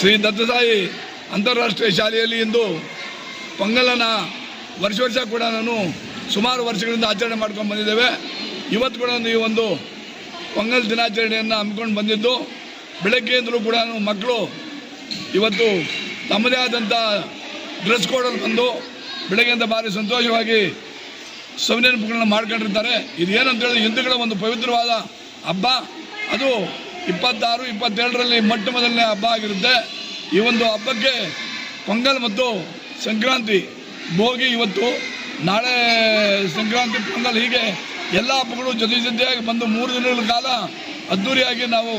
ಶ್ರೀ ದತ್ತಸಾಯಿ ಅಂತಾರಾಷ್ಟ್ರೀಯ ಶಾಲೆಯಲ್ಲಿ ಇಂದು ಪೊಂಗಲನ ವರ್ಷ ವರ್ಷ ಕೂಡ ನಾನು ಸುಮಾರು ವರ್ಷಗಳಿಂದ ಆಚರಣೆ ಮಾಡ್ಕೊಂಡು ಬಂದಿದ್ದೇವೆ. ಇವತ್ತು ಕೂಡ ಈ ಒಂದು ಪೊಂಗಲ್ ದಿನಾಚರಣೆಯನ್ನು ಹಮ್ಮಿಕೊಂಡು ಬಂದಿದ್ದು. ಬೆಳಗ್ಗೆಯಿಂದಲೂ ಕೂಡ ಮಕ್ಕಳು ಇವತ್ತು ತಮ್ಮದೇ ಆದಂಥ ಡ್ರೆಸ್ ಕೋಡಲ್ಲಿ ಬಂದು ಬೆಳಗ್ಗೆಯಿಂದ ಭಾರಿ ಸಂತೋಷವಾಗಿ ಸವಿನೆನಪುಗಳನ್ನ ಮಾಡ್ಕೊಂಡಿರ್ತಾರೆ. ಇದು ಏನಂತ ಹೇಳಿದ್ರೆ ಹಿಂದೂಗಳ ಒಂದು ಪವಿತ್ರವಾದ ಹಬ್ಬ. ಅದು ಇಪ್ಪತ್ತಾರು, ಇಪ್ಪತ್ತೇಳರಲ್ಲಿ ಮೊಟ್ಟ ಮೊದಲನೇ ಹಬ್ಬ ಆಗಿರುತ್ತೆ. ಈ ಒಂದು ಹಬ್ಬಕ್ಕೆ ಪೊಂಗಲ್ ಮತ್ತು ಸಂಕ್ರಾಂತಿ, ಭೋಗಿ ಇವತ್ತು, ನಾಳೆ ಸಂಕ್ರಾಂತಿ, ಪೊಂಗಲ್ ಹೀಗೆ ಎಲ್ಲ ಹಬ್ಬಗಳು ಜೊತೆ ಜೊತೆಯಾಗಿ ಬಂದು ಮೂರು ದಿನಗಳ ಕಾಲ ಅದ್ದೂರಿಯಾಗಿ ನಾವು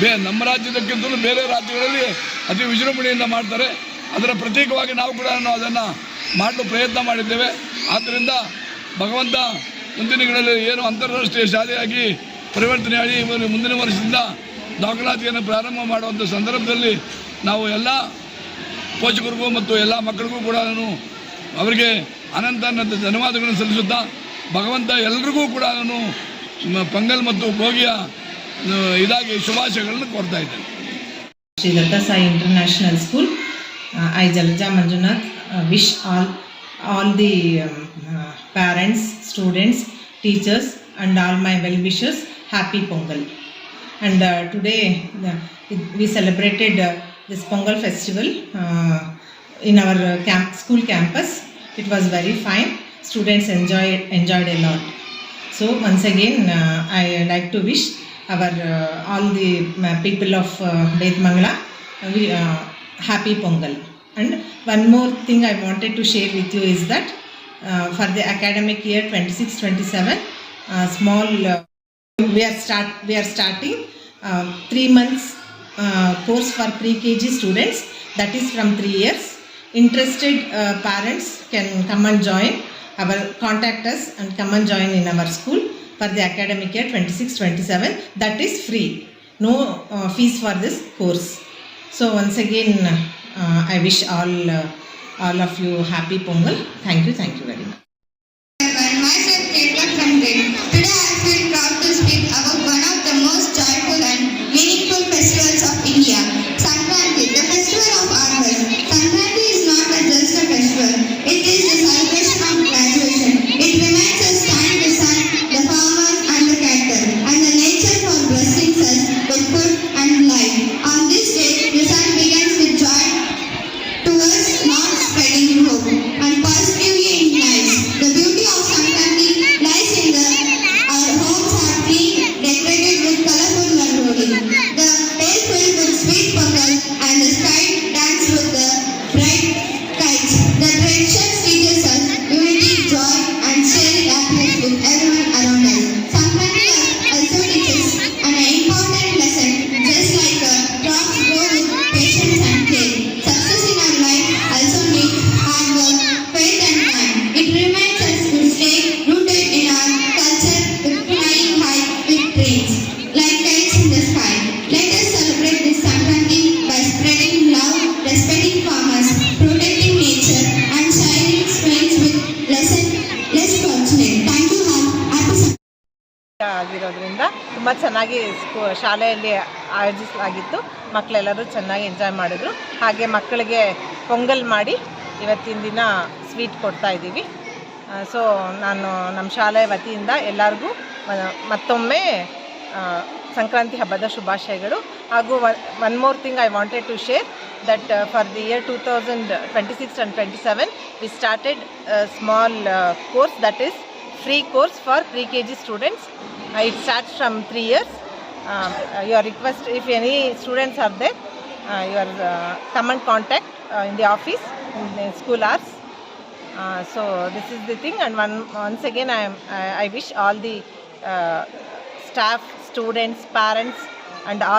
ಬೇ, ನಮ್ಮ ರಾಜ್ಯದಕ್ಕಿಂತಲೂ ಬೇರೆ ರಾಜ್ಯಗಳಲ್ಲಿ ಅತಿ ವಿಜೃಂಭಣೆಯಿಂದ ಮಾಡ್ತಾರೆ. ಅದರ ಪ್ರತೀಕವಾಗಿ ನಾವು ಕೂಡ ಅದನ್ನು ಮಾಡಲು ಪ್ರಯತ್ನ ಮಾಡಿದ್ದೇವೆ. ಆದ್ದರಿಂದ ಭಗವಂತ ಮುಂದಿನ ಏನು ಅಂತಾರಾಷ್ಟ್ರೀಯ ಶಾಲೆಯಾಗಿ ಪರಿವರ್ತನೆ ಆಗಿ ಇವರು ಮುಂದಿನ ವರ್ಷದಿಂದ ದಾಖಲಾತಿಯನ್ನು ಪ್ರಾರಂಭ ಮಾಡುವಂಥ ಸಂದರ್ಭದಲ್ಲಿ ನಾವು ಎಲ್ಲ ಪೋಷಕರಿಗೂ ಮತ್ತು ಎಲ್ಲ ಮಕ್ಕಳಿಗೂ ಕೂಡ ನಾನು ಅವರಿಗೆ ಅನಂತ ಅನಂತ ಧನ್ಯವಾದಗಳನ್ನು ಸಲ್ಲಿಸುತ್ತಾ ಭಗವಂತ ಎಲ್ರಿಗೂ ಕೂಡ ನಾನು ಪೊಂಗಲ್ ಮತ್ತು ಭೋಗಿಯ ಇದಾಗಿ ಶುಭಾಶಯಗಳನ್ನು ಕೋರ್ತಾ ಇದ್ದೇನೆ. Shri Dattasai international school I Jalaja Manjunath wish all all the parents students teachers and all my well teachers, happy Pongal. And uh, today uh, we celebrated uh, this Pongal festival uh, in our uh, camp, school campus. It was very fine. Students enjoyed enjoyed a lot. So once again, uh, I like to wish our uh, all the uh, people of uh, Betmangala uh, uh, happy Pongal. And one more thing I wanted to share with you is that uh, for the academic year 26-27, uh, small uh, we are start we are starting uh, three months uh, course for pre-KG students. That is from three years. Interested uh, parents can come and join our contact us and come and join in our school for the academic year 26-27 that is free. No uh, fees for this course. So once again uh, i wish all uh, all of you happy pongal. Thank you thank you ತುಂಬ ಚೆನ್ನಾಗಿ ಸ್ಕೂ ಶಾಲೆಯಲ್ಲಿ ಆಯೋಜಿಸಲಾಗಿತ್ತು. ಮಕ್ಕಳೆಲ್ಲರೂ ಚೆನ್ನಾಗಿ enjoy ಮಾಡಿದ್ರು. ಹಾಗೆ ಮಕ್ಕಳಿಗೆ ಪೊಂಗಲ್ ಮಾಡಿ ಇವತ್ತಿನ ದಿನ ಸ್ವೀಟ್ ಕೊಡ್ತಾ ಇದ್ದೀವಿ. ಸೊ ನಾನು ನಮ್ಮ ಶಾಲೆ ವತಿಯಿಂದ ಎಲ್ಲರಿಗೂ ಮತ್ತೊಮ್ಮೆ ಸಂಕ್ರಾಂತಿ ಹಬ್ಬದ ಶುಭಾಶಯಗಳು. ಹಾಗೂ one more thing I wanted to share that for the year two thousand twenty six and twenty seven we started small course that is free course for pre-KG students. Uh, it starts from 3 years. Um, uh, your request, if any students are there, uh, your come and contact in the office, in the school hours. Uh, so this is the thing and one, once again I, I, I wish all the uh, staff, students, parents and all